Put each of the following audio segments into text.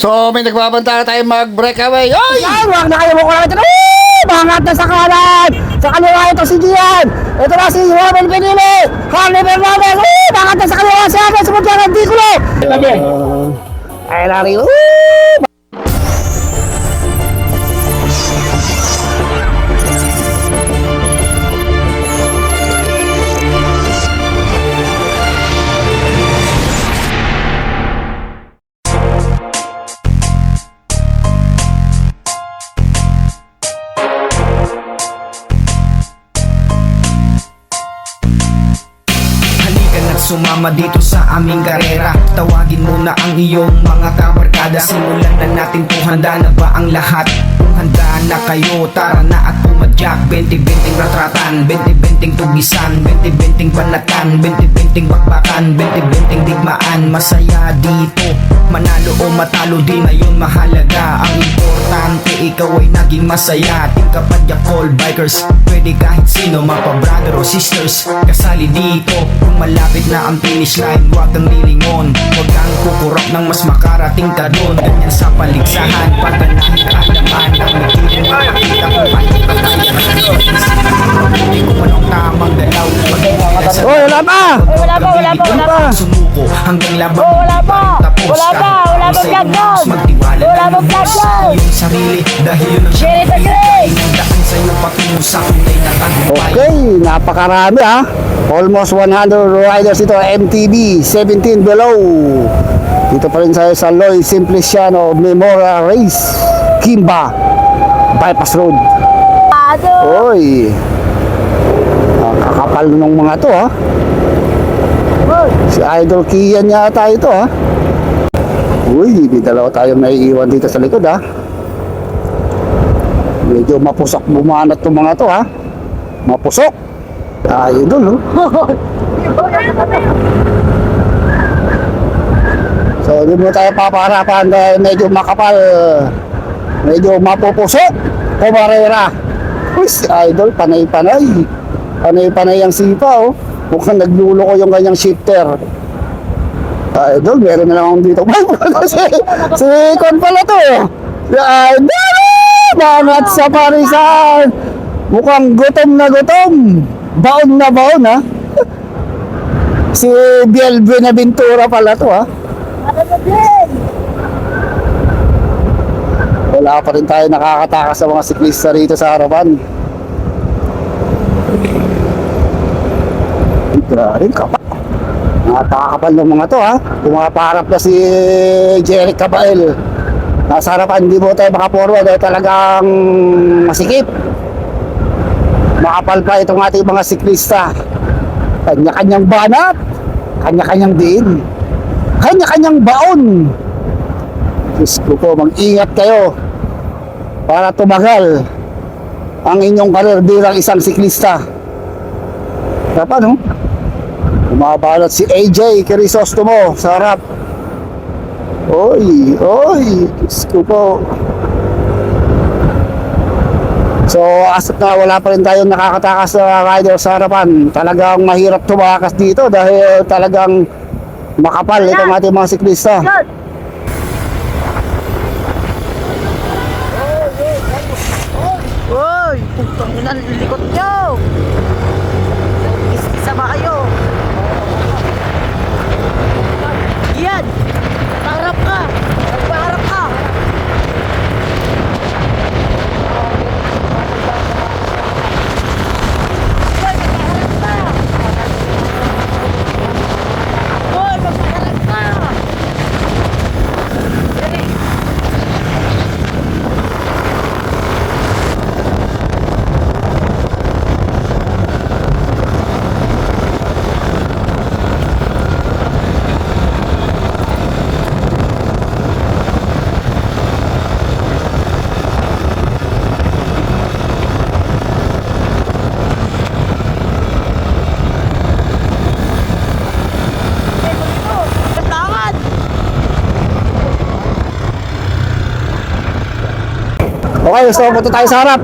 So, may nagbabanta na tayo mag-breakaway. Oy! Yan, wag na kayo mukha natin. Woo! Bangat na sa kanan! Sa kaliwa ito si Gian! Ito na si Robin Pinili! Harley Bernabez! Woo! Bangat na sa kaliwa si mutya ng Dikulo! Lagi! Ay, lari! Woo! Sumama dito sa aming karera. Tawagin mo na ang iyong mga kabarkada. Simulan na natin kung handa na ba ang lahat. Kung handa na kayo, tara na at pumadyak 20-20 ratratan, 20-20 tugisan 20-20 panatan, 20-20 bakbakan 20-20 digmaan, masaya dito Manalo o matalo di na yun mahalaga. Ang importante ikaw ay naging masaya. Team Kapadya Call Bikers Pwede kahit sino mapa brother o sisters. Kasali dito Kung malapit na ang finish line Huwag kang lilingon. Huwag kang kukurap ng mas makarating ka doon. Ganyan sa paligsahan Paganahin kaalaman Ang hanggang labang Oh, wala pa. tapos Wala pa, wala pa Sa vlog down. magtiwala Wala pa vlog down. iyong sarili Dahil yun ang Share it again. Inandaan sa iyo patungo sa kulay na tagumpay Okay, napakarami ha. Almost 100 riders ito, MTB, 17 below. Dito pa rin sa Loy Simpliciano Memorial Race, Kimba, Bypass Road. Ado. Oy, kakapal ng mga to ha. Si Idol Kian yata ito ha. Uy, may dalawa tayong naiiwan dito sa likod ha. Medyo mapusok bumanat tong mga to ha. Mapusok. Tayo dun oh. So, hindi mo tayo papaharapan dahil medyo makapal. Medyo mapupusok. Kumarera. Uy, si Idol, panay-panay. Panay-panay ang sipa, oh. Mukhang naglulo ko yung kanyang shifter. Idol, meron na lang akong dito. si, si Con pala to. Idol! Bangat sa parisan! Mukhang gutom na gutom. Baon na baon, ha? si Biel Buenaventura pala to, ha? Wala pa rin tayo nakakatakas sa mga siklista rito sa harapan. Grabe, kapal. Napakakapal ng mga to ha. Pumaparap na si Jeric Cabael. Nasa harapan, hindi mo tayo makaporwa dahil talagang masikip. Makapal pa itong ating mga siklista. Kanya-kanyang banat. Kanya-kanyang diin. Kanya-kanyang baon. Diyos ko po, mag-ingat kayo para tumagal ang inyong karir bilang isang siklista. Dapat, no? Umabalot si AJ Crisostomo sa harap. Oy, oy, Diyos ko po. So, asat na wala pa rin tayong nakakatakas na rider sa harapan. Talagang mahirap tumakas dito dahil talagang makapal itong ating mga siklista. Uy, putang ina, likot nyo. Isa ba kayo? Yan. Paharap ka. Paharap ka. Uy, magpaharap ka. Uy, magpaharap ka. Dali. Kailangan. Okay, so punta tayo sa harap.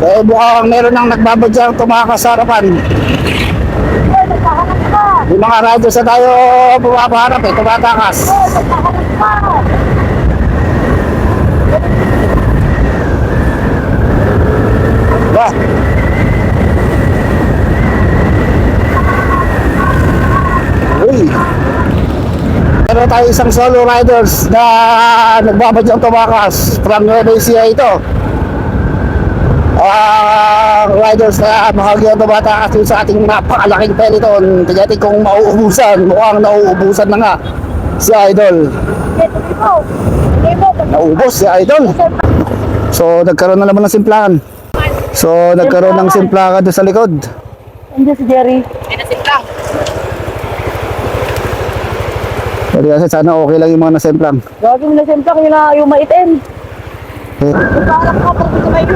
Kaya mukhang meron nang nagbabadyang tumakas sa harapan. May mga riders na tayo pumapaharap eh, tumatakas. Hoy, magkaharap ka! Ba? Uy. Meron tayo isang solo riders na nagbabadyang tumakas from Ecija ito. Ah, riders na mahagyang tumatakas sa ating napakalaking peloton. Tignan kung mauubusan. Mukhang nauubusan na nga si Idol. Naubos si Idol. So, nagkaroon na naman ng simplahan. So, nagkaroon ng simplahan doon sa likod. Andiyan si Jerry. Sorry kasi sana okay lang yung mga nasimplang. Gagawin mo na siyempre yung, na- yung maitim. Eh, Magkaharap ka pag sa may.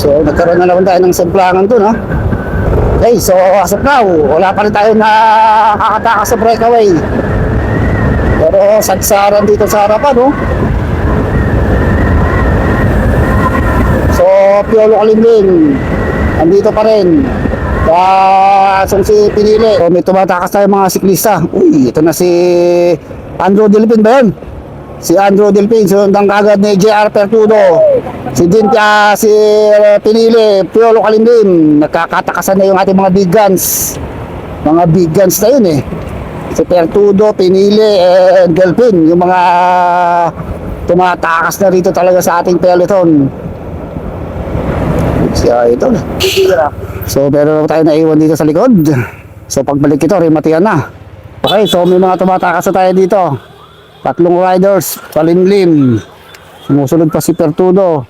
So, nagkaroon na naman tayo ng simplahan doon, ha? Okay, so as of now, wala pa rin tayo nakakatakas sa breakaway. Pero sagsaran dito sa harapan, no? So, Piolo Kalimling, andito pa rin. Ah, uh, si pinili. So, may tumatakas tayo mga siklista. Uy, ito na si Andrew Delpin ba yun? Si Andrew Delpin, sundan kagad ni JR Pertudo. Si Dintia, si uh, Pinili, Piolo Kalimlim. Nagkakatakasan na yung ating mga big guns. Mga big guns na yun eh. Si Pertudo, Pinili, and Delpin. Yung mga tumatakas na rito talaga sa ating peloton. Si Idol. So, meron tayo naiwan dito sa likod. So, pagbalik ito, rematian na. Okay, so may mga tumatakas na tayo dito. Tatlong riders, palimlim. Sumusunod pa si Pertudo.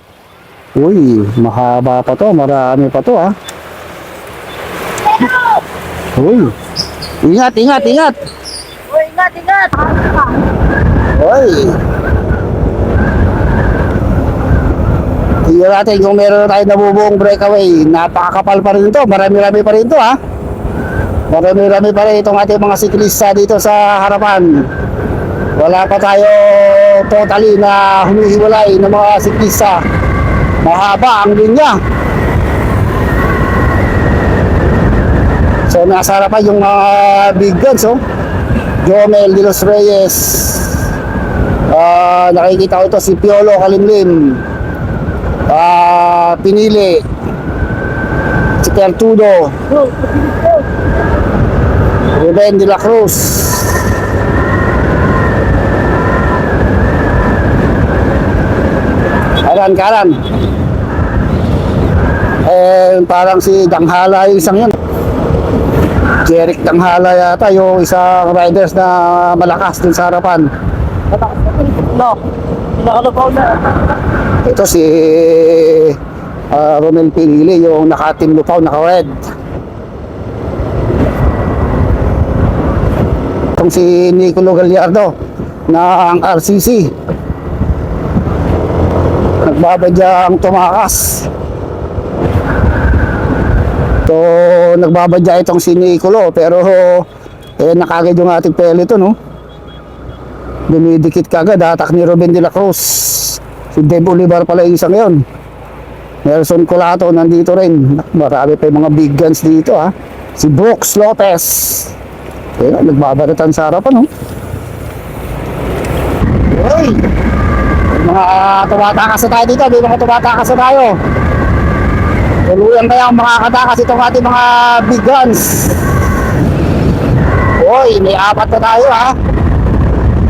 Uy, mahaba pa to, marami pa to ha. Uy, ingat, ingat, ingat. Hoy, ingat, ingat. Uy. Tingnan natin kung meron na tayo nabubuong breakaway. Napakakapal pa rin ito. Marami-rami pa rin ito ha. Marami-rami pa rin itong ating mga siklista dito sa harapan. Wala pa tayo totally na humihiwalay ng mga siklista. Mahaba ang linya. So nasa harapan yung mga big guns oh. Jomel de los Reyes. Ah, nakikita ko ito si Piolo Kalimlim. Ah, pinili. Si Pertudo. Ruben de la Cruz. Karan, karan. Eh, parang si Danghala yung isang yan. Jeric Danghala yata yung isang riders na malakas din sa harapan. No. Nakalabaw na. Ito si uh, Romel Pinili, yung naka-team lupaw, naka-red. Itong si Nicolo Gallardo na ang RCC. Nagbabadya ang tumakas. So, nagbabadya itong si Nicolo pero eh, nakagad yung ating peloton, no? Dumidikit kagad, atak ni Ruben de la Cruz. Si Dave Olivar pala yung isang yun. Nelson Colato nandito rin. Marami pa yung mga big guns dito ha. Si Brooks Lopez. Ayun, nagbabaratan sa harapan oh. Uy! Mga tumatakas na tayo dito. May mga tumatakas na tayo. Tuluyan kaya ang makakatakas itong ating mga big guns. Uy, may apat na tayo ha.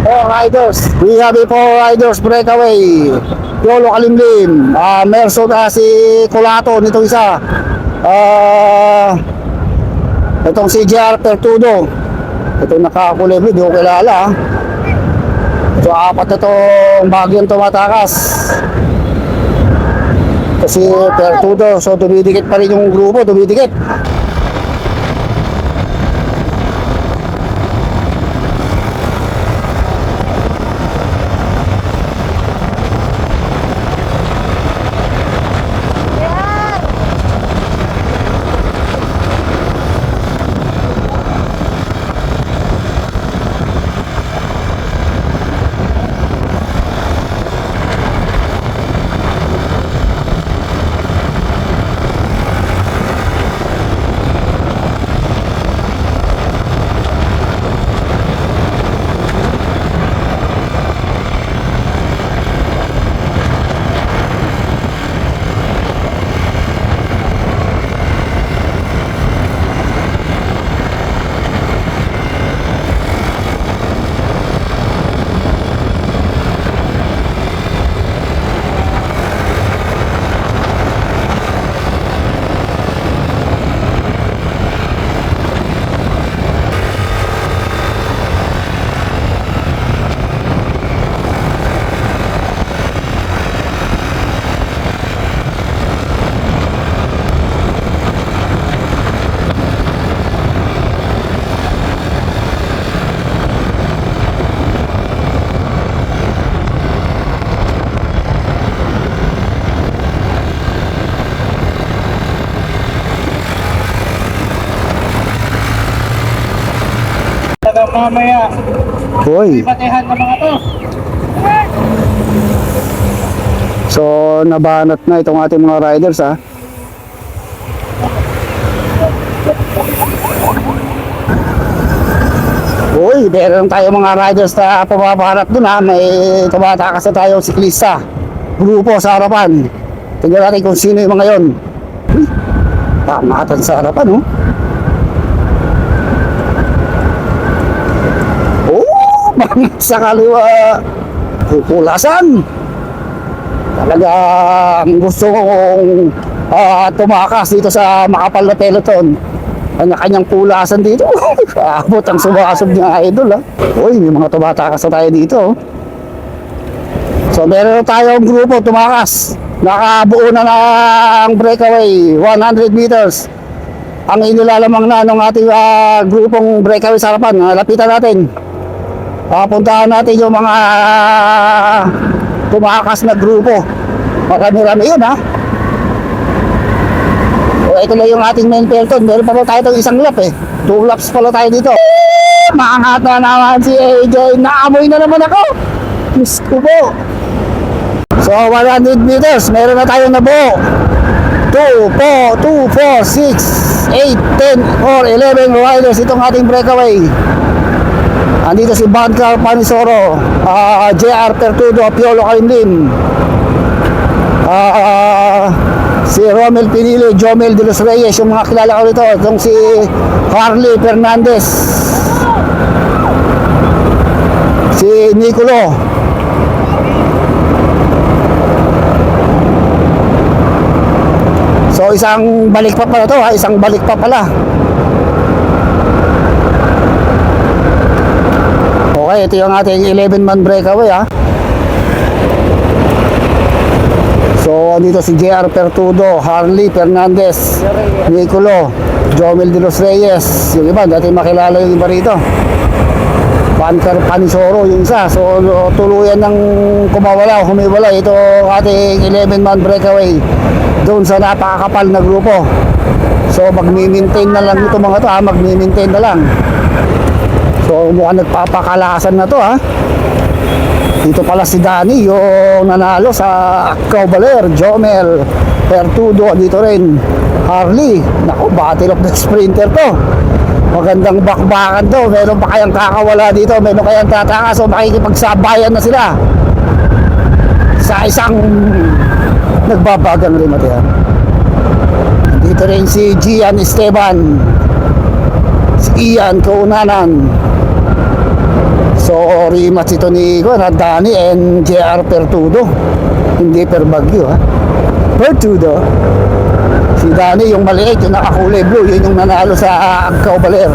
Four riders. We have a four riders breakaway. Yolo Kalimlim. Ah, Merso na si Colato nitong isa. Ah, itong si JR Pertudo. Ito nakakulay hindi ko kilala. ah. Ito apat itong bagyong tumatakas. Kasi Pertudo, so dumidikit pa rin yung grupo, dumidikit. Mamaya. Uy. Batehan ng mga to. So, nabanat na itong ating mga riders ha. Uy, meron tayo mga riders na pumapaharap dun ha. May tumatakas na tayong siklista. Grupo sa harapan. Tingnan natin kung sino yung mga yon. Uy, pamatan sa harapan oh. Bangat sa kaliwa. Kukulasan. Talagang gusto kong ah, tumakas dito sa makapal na peloton. Kanya-kanyang pulasan dito. Abot ang sumakasog niya idol ha. Uy, may mga tumatakas na tayo dito. oh. So meron tayong grupo tumakas. Nakabuo na ng breakaway, 100 meters. Ang inilalamang na ng ating ah, grupong breakaway sa harapan. Ah, Lapitan natin. Papuntahan natin yung mga tumakas na grupo. Marami-rami yun ha. O, ito lang yung ating main peloton. Meron pa ba tayo itong isang lap eh. Two laps pala tayo dito. Maangat na naman si AJ. Naamoy na naman ako. Diyos ko po. So 100 meters. Meron na tayong nabuo. 2, 4, 2, 4, 6, 8, 10, or 11 riders itong ating breakaway. Andito si Badcar Panisoro, ah, JR Pertudo, Piolo Kalimlim, ah, si Romel Pinili, Jomel de los Reyes, yung mga kilala ko rito, itong si Harley Fernandez, si Nicolo, So isang balik pa pala to ha, isang balik pa pala. Okay, ito yung ating 11-man breakaway ha. So, andito si JR Pertudo, Harley Fernandez, Nicolo, Jomel de los Reyes. Yung iba, dati makilala yung iba rito. Pancar Panisoro yung isa. So, tuluyan ng kumawala, humiwala. Ito ating 11-man breakaway doon sa napakakapal na grupo. So, magmi-maintain na lang ito mga to ha, magmi-maintain na lang. So mukhang nagpapakalasan na to ha. Dito pala si Danny yung nanalo sa Cavaler, Jomel, Pertudo dito rin. Harley, naku, battle of the sprinter to. Magandang bakbakan to. Meron pa kayang kakawala dito. Meron kayang tatakas o makikipagsabayan na sila. Sa isang nagbabagang ha. Dito rin si Gian Esteban. Si Ian Kaunanan. So, rematch ito ni na Danny and JR Pertudo. Hindi per Bagyo, ha? Pertudo. Si Danny, yung maliit, yung nakakulay blue, yun yung nanalo sa Agcao Baler.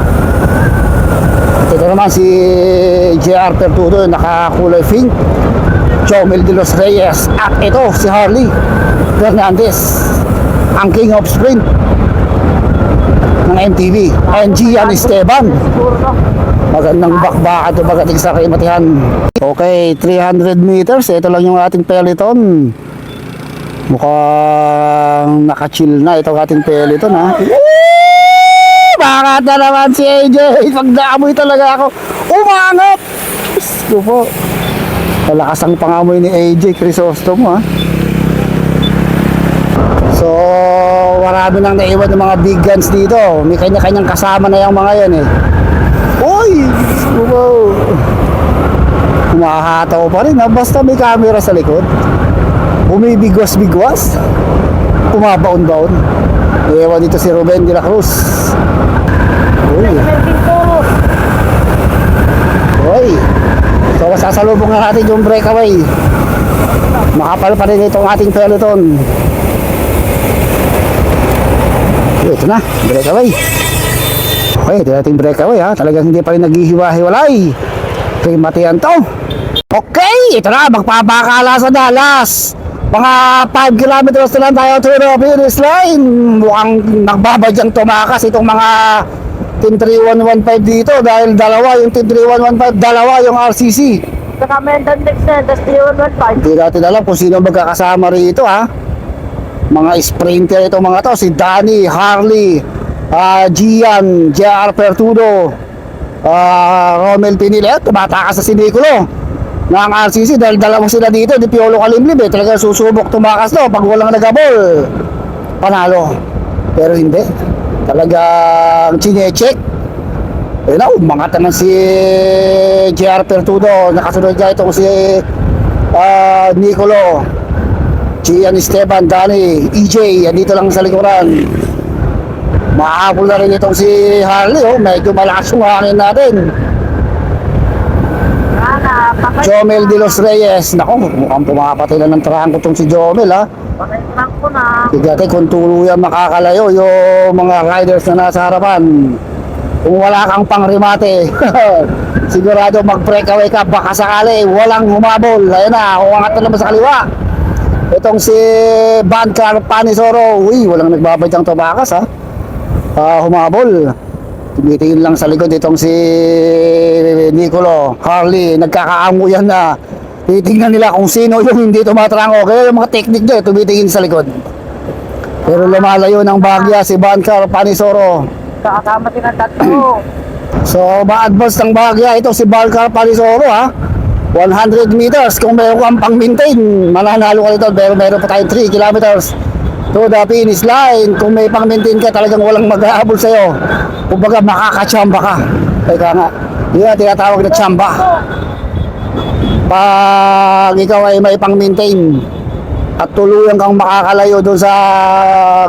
At ito naman si JR Pertudo, yung nakakulay pink. Chomel de los Reyes. At ito, si Harley Fernandez. Ang King of Sprint ng MTV. And Gian Esteban. Magandang bakbaka ito pagdating sa kimatihan. Okay, 300 meters. Ito lang yung ating peloton. Mukhang nakachill na itong ating peloton ha. Bakit na naman si AJ? Pagdaamoy talaga ako. Umangat! Gusto po. Malakas ang pangamoy ni AJ Crisostomo ha. So, marami nang naiwan ng mga big guns dito. May kanya-kanyang kasama na yung mga yan eh. Uy! Wow! Humahataw pa rin ha. Basta may camera sa likod. Bumibigwas-bigwas. Umabaon-baon. Ewan dito si Ruben de la Cruz. Uy! Uy! So, masasalubong na natin yung breakaway. Makapal pa rin itong ating peloton. Ito na, breakaway. Okay, ito nating breakaway ha. Talagang hindi pa rin naghihiwa-hiwalay. Primatian to. Okay, ito na, magpapakala sa Dallas. Mga 5 kilometers na lang tayo to the finish line. Mukhang nagbabadyang tumakas itong mga Team 3115 dito dahil dalawa yung Team 3115, dalawa yung RCC. Saka Mendan next na, that's the 115. Hindi natin alam kung sino magkakasama rito ha. Mga sprinter itong mga to, si Danny, Harley, ah, Gian, JR Pertudo, ah, Romel Pinilla, tumatakas sa si Nicolo ng RCC dahil dalawang sila dito, di Piolo Kalimlim eh, talaga susubok tumakas to pag walang nagabol, panalo. Pero hindi, talagang chinecheck. Eh na, umangat naman si JR Pertudo, nakasunod niya itong si ah, Nicolo, Gian Esteban, Dani, EJ, andito lang sa likuran. Mahabol na rin itong si Harley, oh. medyo malakas yung hangin natin. Jomel de los Reyes, nako, mukhang pumapatay na ng trangko tong si Jomel, ha. Ko na. Sigati kung tuluyan makakalayo yung mga riders na nasa harapan. Kung wala kang pangrimate, sigurado mag-breakaway ka, baka sakali, walang humabol. Ayun na, umangat na naman sa kaliwa. Itong si Bankar Panisoro, uy, walang nagbabait ang tabakas, ha. Ah, humabol. Tumitingin lang sa likod itong si Nicolo, Harley, nagkakaamo yan na titingnan nila kung sino yung hindi tumatrango. Kaya yung mga technique nyo, tumitingin sa likod. Pero lumalayo ng bagya si Bankar Panisoro. Kakasama din ang tatlo. So, ma-advance ng bagya ito si Bankar Panisoro ha. 100 meters kung meron kang pang-maintain, mananalo ka nito. Pero meron pa tayong 3 kilometers to the finish line. Kung may pang-maintain ka, talagang walang mag-aabol sa'yo. Kumbaga, makakachamba ka. Teka nga, yun ang tinatawag na chamba. Pag ikaw ay may pang-maintain at tuluyan kang makakalayo doon sa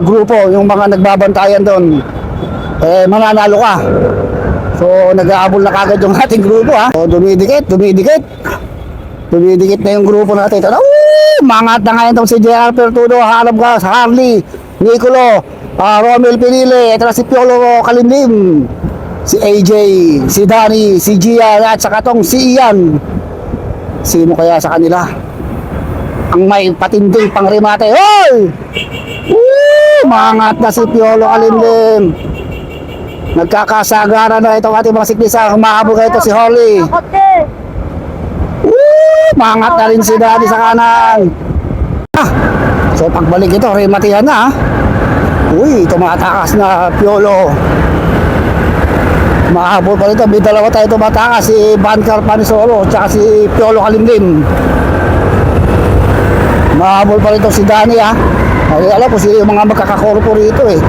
grupo, yung mga nagbabantayan doon, eh mananalo ka. So nag-aabol na kagad yung ating grupo ha. So dumidikit, dumidikit. Dumidikit na yung grupo natin. "Uy! Mangat na ngayon itong si JR Pertudo, harap ka sa Harley, Nicolo, ah, Romel Pinile, ito na si Piolo Kalimlim, si AJ, si Danny, si Gian, at saka tong si Ian. Sino kaya sa kanila? Ang may patinding pangrimate. Hoy! Mangat na si Piolo Kalimlim. Nagkakasagara na itong ating mga siklisa. Humahabol ito si Holly. Mangat na rin si Daddy sa kanan. Ah! So pagbalik ito, rematihan na. ah. Uy, tumatakas na Piolo. Mahabol pa rito. May dalawa tayo tumatakas. Si Bankar Panisoro at si Piolo Kalimlim. Mahabol pa rito si Danny ha. Ay, alam ko sila yung mga magkakakorpo rito eh.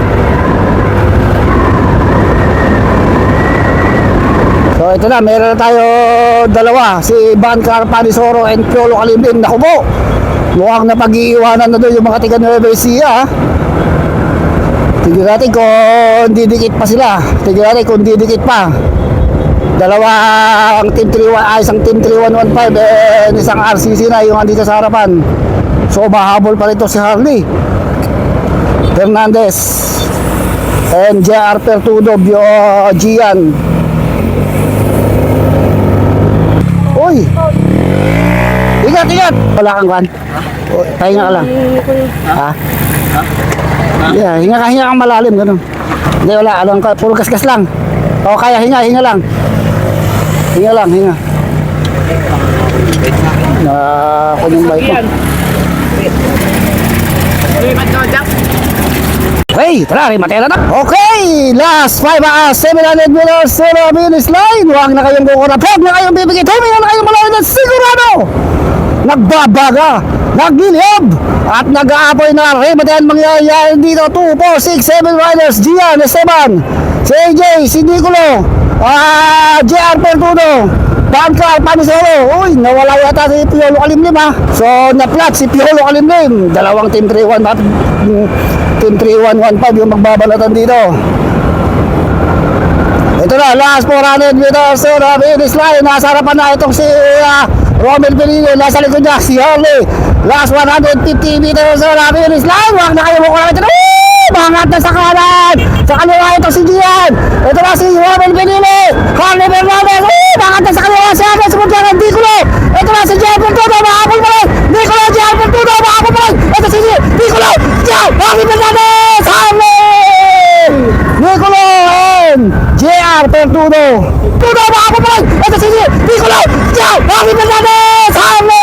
So ito na, meron na tayo dalawa, si Bankar Panisoro and Piolo Kalimlim. Naku po, mukhang napag-iiwanan na doon yung mga tiga Nueva Ecija. Tignan natin kung didikit pa sila. Tignan natin kung didikit pa. Dalawang team 31, ah, isang team 3115 and isang RCC na yung andito sa harapan. So mahabol pa rito si Harley. Fernandez and JR Pertudo Gian. Uy! Ingat, ingat! Wala kang kan. Pahinga ka lang. Ha? Yeah, hinga ka, hinga kang malalim, ganun. Hindi, wala, alam ka, puro kaskas lang. O, kaya, hinga, hinga lang. Hinga lang, hinga. Na, ako yung bike mo. Okay, tara, remate na na. Okay, last 5 hours, 700 meters, zero finish line. Huwag na kayong kukurap, huwag na kayong bibigit, huwag na kayong malalim na sigurado. Nagbabaga, naglilib, at nag-aapoy na remate mangyayari dito. 2, 4, 6, 7 riders, Gian, Esteban, si si Nicolo, ah, JR Pertudo, Bankal, Panisolo. Uy, nawala yata si Piolo Kalimlim ha. So, na-flat si Piolo Kalimlim. Dalawang team 3-1. Mat- mm, Team 3-1-1-5 yung magbabalatan dito. Ito na, last 400 meters to the finish line. Nasa harapan na itong si ah, Romel Benino. Nasa likod niya si Harley. Last 150 meters to the finish line. Huwag na kayo mukha natin. Woo! Mangat na sa kanan. Sa kaliwa ito si Gian. Ito na si Romel Benino. Harley Bernaldez. Woo! Mangat na sa kaliwa si Harley. Sumunod na Nicolo. Ito na si Jeff Portudo. Mahabol pa rin. Nicolo, Jeff Portudo. Mahabol pa rin. Ito si Nicolo. Jeff. Harley Bernaldez. Harley. Nicolo and JR Pertudo. Tudo mahabol pa rin. Ito si Nicolo. Jeff. Harley Bernaldez. Harley.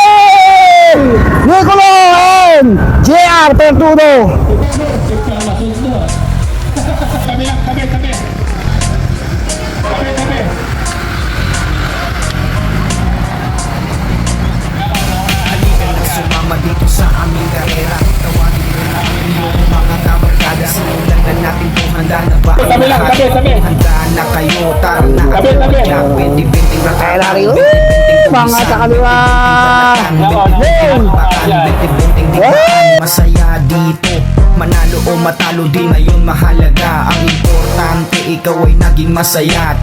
Masaya